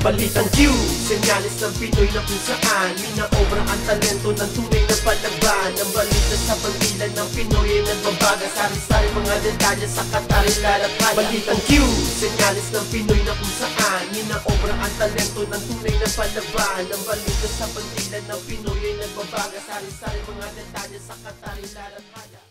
Balitang Q, senyalis ng Pinoy na kung saan. Minaobra ang talento ng tunay na palaban Ang balita sa bandilan ng Pinoy ay nagbabaga. Sari-sari mga detalye sa katarin lalakad Balitang Q, senyalis ng Pinoy na kung saan. Minaobra ang talento ng tunay na palaban Ang balita sa bandilan ng Pinoy ay nagbabaga. Sari-sari mga detalye sa katarin lalakad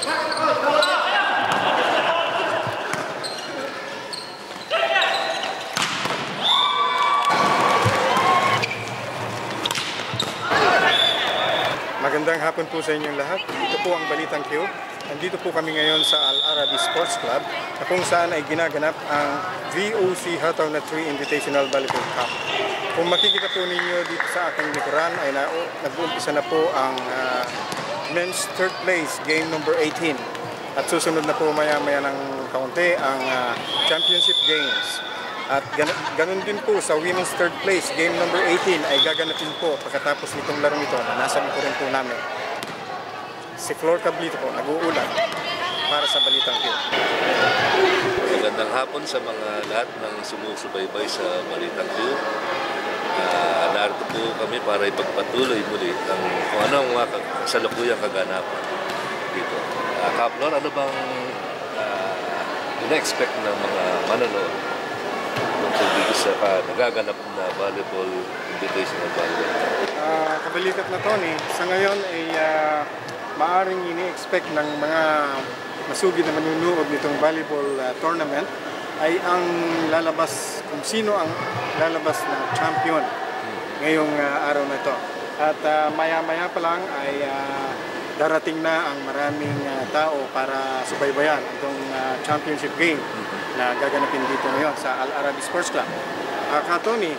Magandang hapon po sa inyong lahat. Ito po ang Balitang Q. Nandito po kami ngayon sa Al Arabi Sports Club na kung saan ay ginaganap ang VOC Hataw na 3 Invitational Volleyball Cup. Kung makikita po ninyo dito sa aking likuran ay na, nag-uumpisa na po ang ah, men's third place game number 18. At susunod na po maya-maya ng kaunti ang ah, championship games. At gan- ganun din po sa women's third place, game number 18 ay gaganapin po pagkatapos nitong larong ito na nasa likuran po namin. Si Flor Cablito po, nag-uulat para sa Balitang Q. Magandang hapon sa mga lahat ng sumusubaybay sa Balitang Q. Uh, narito po kami para ipagpatuloy muli ang kung ano ang mga ka- kasalukuyang kaganapan dito. Uh, Kaplor, ano bang uh, ina-expect ng mga manonood tungkol dito sa uh, nagaganap na volleyball invitational volleyball? Ah, kabalikat na Tony, sa ngayon ay ah, maaring ini-expect ng mga masugid na manunood nitong volleyball ah, tournament ay ang lalabas, kung sino ang lalabas na champion ngayong ah, araw na ito. At ah, maya-maya pa lang ay ah, darating na ang maraming ah, tao para subaybayan itong ah, championship game na gaganapin dito ngayon sa Al Arabi Sports Club. Uh, Tony,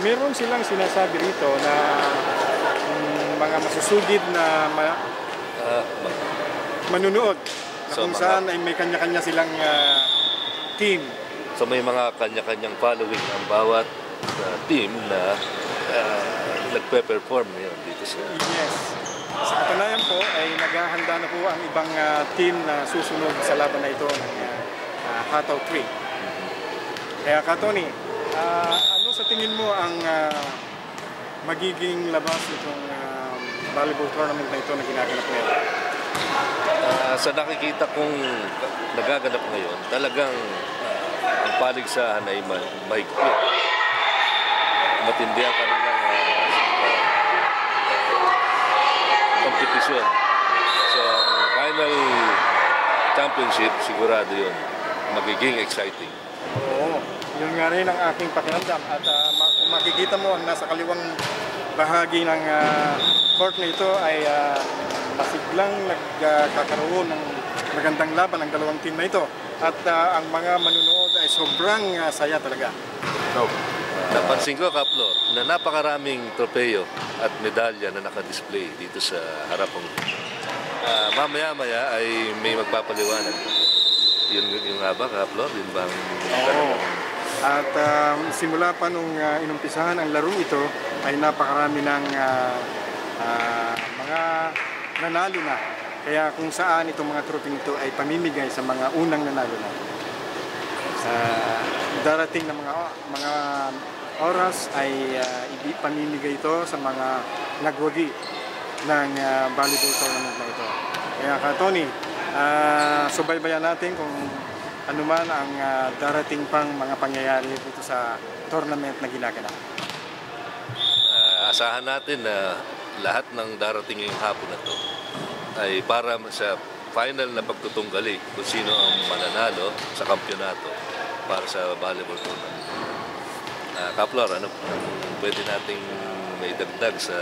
meron silang sinasabi rito na mm, mga masusugid na ma- ma- manunood na So, kung mga- saan ay may kanya-kanya silang ah, team. so may mga kanya-kanyang following ang bawat uh, team na uh, nagpe-perform yun dito sa Yes. Sa katunayan po ay naghahanda na po ang ibang ah, team na susunod sa laban na ito ng ah, ah, Hataw 3. Kaya ka Tony, ah, ano sa tingin mo ang ah, magiging labas nitong ah, volleyball tournament na ito na ginaganap ngayon? Ah, sa nakikita kong nagaganap ngayon, talagang ah, ang paligsahan ay ma- mahigpit. Matindi ang kanilang ah, kompetisyon. So, ang final championship, sigurado yun. Magiging exciting. Oo, yun nga rin ang aking pakiramdam. At kung makikita mo, ang nasa kaliwang bahagi ng ah, court na ito ay uh, pasiglang nagkakaroon ng magandang laban ng dalawang team na ito. At ang mga manunood ay sobrang saya talaga. Napansin ko, Kaplor, na napakaraming tropeyo at medalya na nakadisplay dito sa harapong. Ah, mamaya-maya ay may magpapaliwanag. Yun, yung nga ba, Kaplor? Yun bang... Oo. At um, simula pa nung uh, inumpisahan ang larong ito ay napakarami ng ah, ah, mga nanalo na. Kaya kung saan itong mga trophy ito ay pamimigay sa mga unang nanalo na. Sa darating na mga mga oras ay uh, pamimigay ito sa mga nagwagi ng ah, volleyball tournament na ito. Kaya ka Tony, ah, subaybayan natin kung ano man ang ah, darating pang mga pangyayari dito sa tournament na ginaganap. Ah, asahan natin na lahat ng darating ngayong hapon na to ay para sa final na pagtutunggali kung sino ang mananalo sa kampyonato para sa volleyball tournament. Ah, Kaplor, ano pwede nating may dagdag sa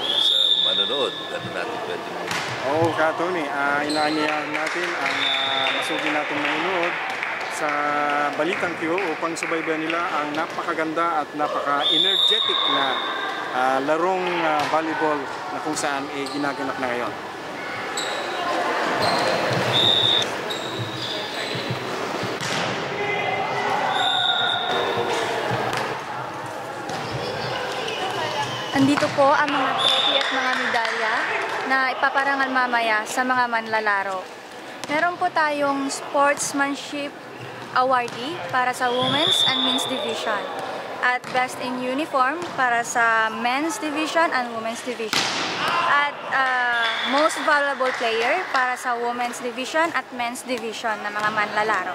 sa manonood? Ano natin pwedeng Oo, ka Tony, uh, inaanyayahan natin ang ah, masugi natin manunood sa Balitang Q upang subaybayan nila ang napakaganda at napaka-energetic na ah, larong ah, volleyball na kung saan eh, ginaganap na ngayon. Andito po ang mga trophy at mga medalya na ipaparangal mamaya sa mga manlalaro. Meron po tayong sportsmanship awardee para sa women's and men's division at best in uniform para sa men's division and women's division at uh, most valuable player para sa women's division at men's division na mga manlalaro.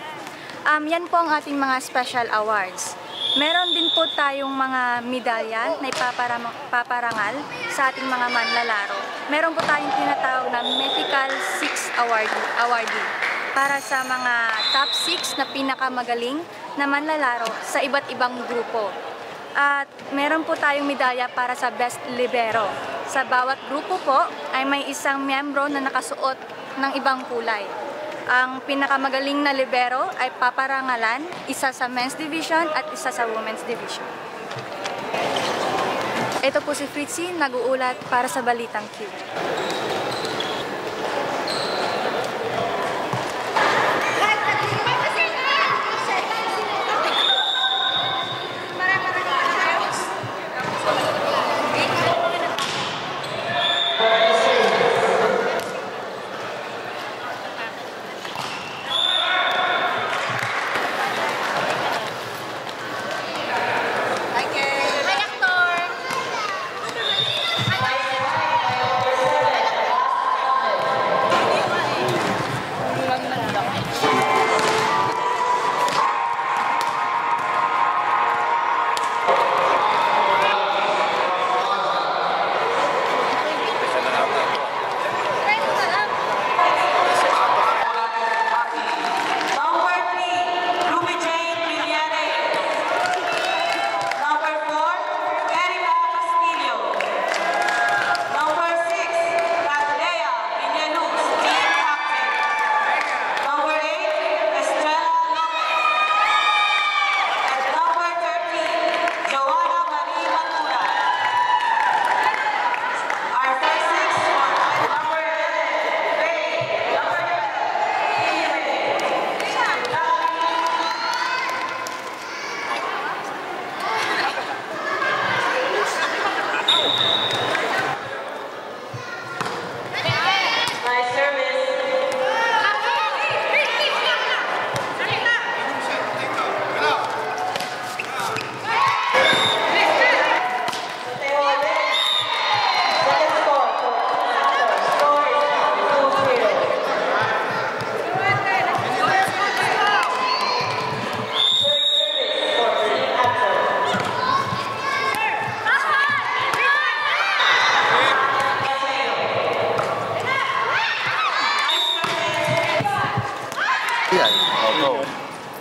Um, yan po ang ating mga special awards. Meron din po tayong mga medalya na ipaparangal sa ating mga manlalaro. Meron po tayong tinatawag na Mythical 6 award awardee para sa mga top 6 na pinakamagaling na manlalaro sa iba't ibang grupo. At meron po tayong medalya para sa Best Libero. Sa bawat grupo po ay may isang miyembro na nakasuot ng ibang kulay. Ang pinakamagaling na libero ay paparangalan, isa sa men's division at isa sa women's division. Ito po si Fritzy, nag-uulat para sa Balitang Q.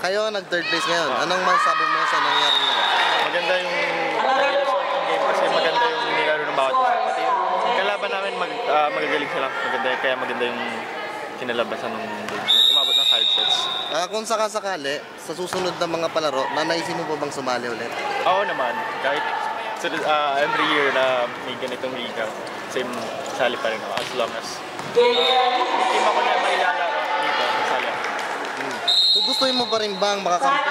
nag-third place ngayon. Anong masasabi mo sa nangyari nila? maganda yung game kasi maganda yung nilaro ng bawat isa. Pati yung kalaban namin mag, ah, magagaling sila. Maganda, kaya maganda yung kinalabasan ng game. Umabot ng 5 sets. Ah, kung sakasakali, sa susunod na mga palaro, nanaisin mo pa bang sumali ulit? Oo naman, kahit so, ah, every year na may ganitong liga, same sali pa rin ako as long as uh, team ako na may lalaro dito, sali ako. Kung gusto mo pa rin bang makakampi,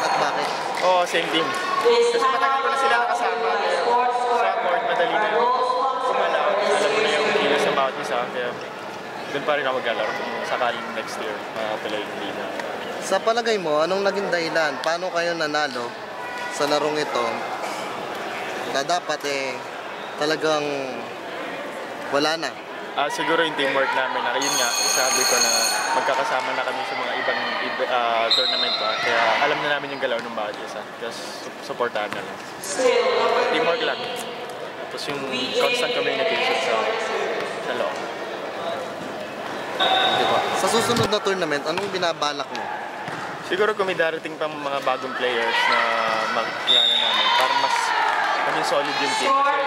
at bakit? Oo, same team. Kasi matagal ko na sila nakasama. Sa court, madali na yung kumalaw. Alam mo na yung kilos ng bawat isa. Kaya doon pa rin ako maglalaro kung sakaling next year makapala yung liga. Sa palagay mo, anong naging dahilan? Paano kayo nanalo sa larong ito na dapat eh talagang wala na? Ah, siguro yung teamwork namin na yun nga, sabi ko na magkakasama na kami sa mga ibang iba- ah, tournament pa. Kaya alam na namin yung galaw ng bawat isa. Kaya su- supportahan na lang. Teamwork lang. Tapos yung constant communication sa sa loob. Di ba? Sa susunod na tournament, anong binabalak mo? Siguro kung may darating pang mga bagong players na makikilala namin para mas maging solid yung team. Kasi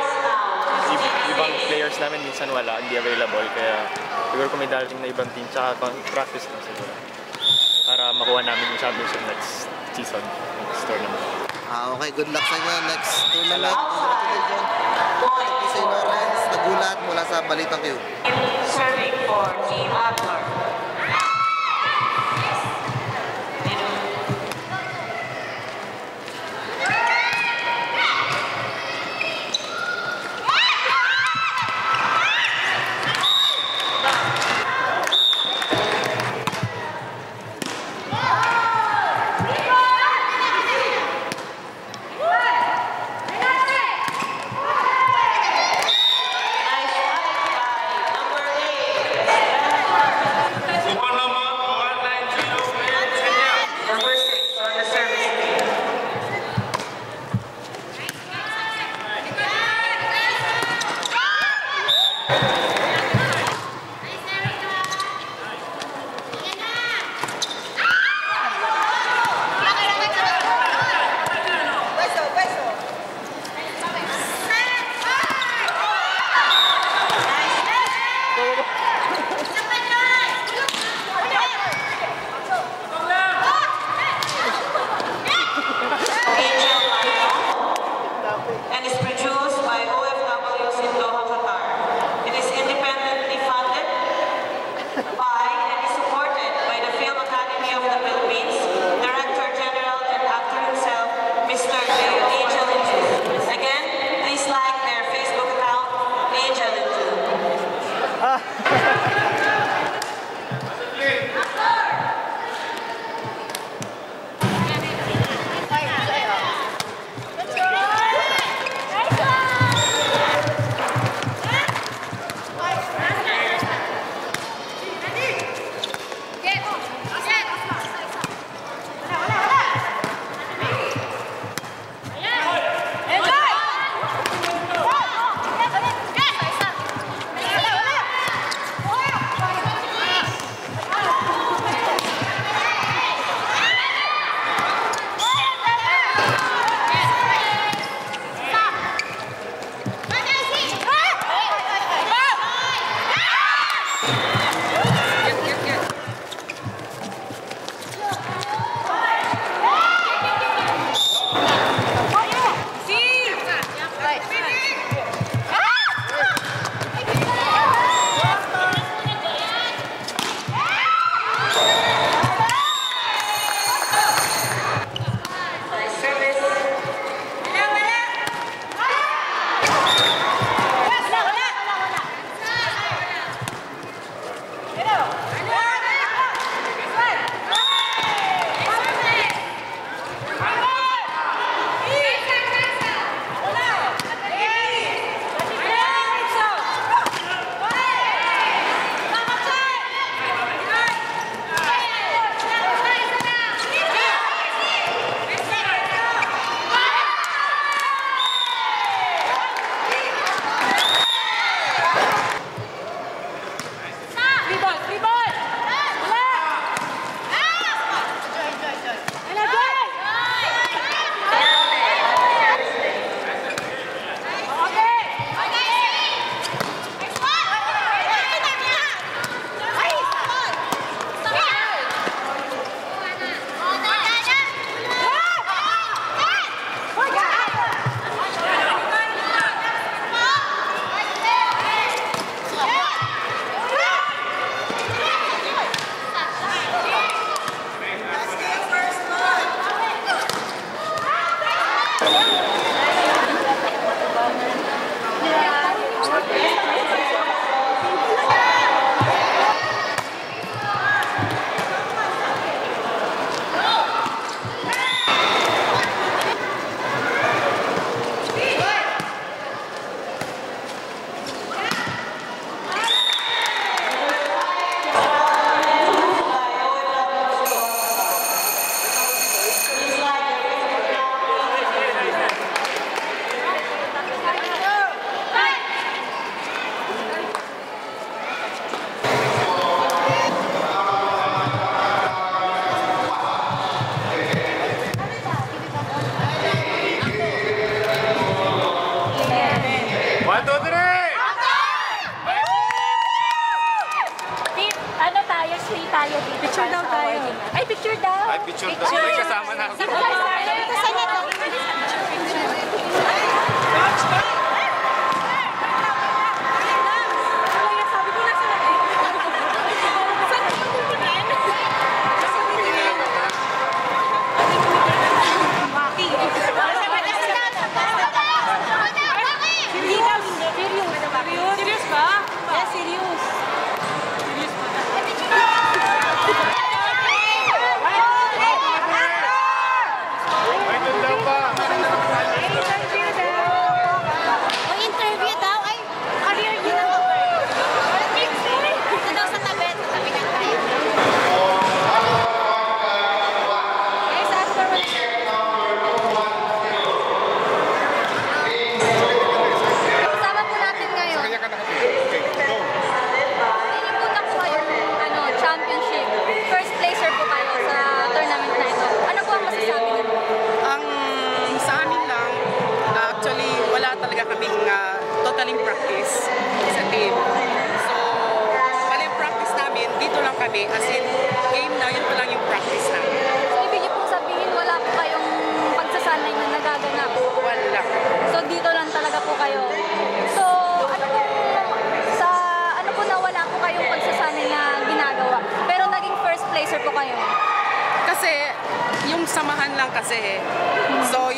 ibang players namin minsan wala, hindi available. Kaya siguro kung may darating na ibang team, tsaka practice lang siguro. Para makuha namin yung championship next season, next tournament. Ah, okay, good luck sa inyo next tournament. Congratulations. Ito po si Lawrence, nagulat mula sa Balitang Q. Serving for Team Abner.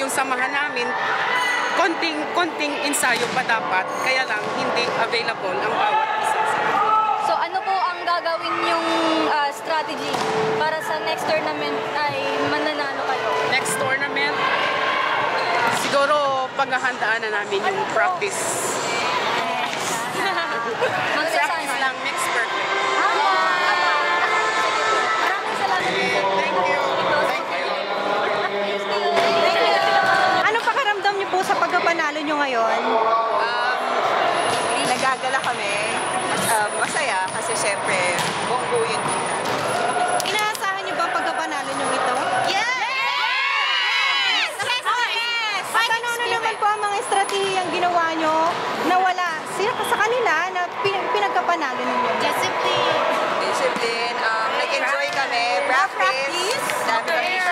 Yung samahan namin, konting, konting ensayo pa dapat. Kaya lang, hindi available ang bawat isa. So, ano po ang gagawin yung ah, strategy para sa next tournament ay mananalo kayo? Next tournament, siguro paghahandaan na namin yung practice. pagkapanalo niyo ngayon? Um, nagagala kami. Um, masaya kasi syempre, buong buo yun. Inaasahan niyo ba pagkapanalo niyo ito? Yes! Yes! At ano na naman po ang mga estratehiyang ginawa niyo na wala sila sa kanila na pin- pinagkapanalo ninyo? Discipline. Um, nag-enjoy kami. Practice. Dami kami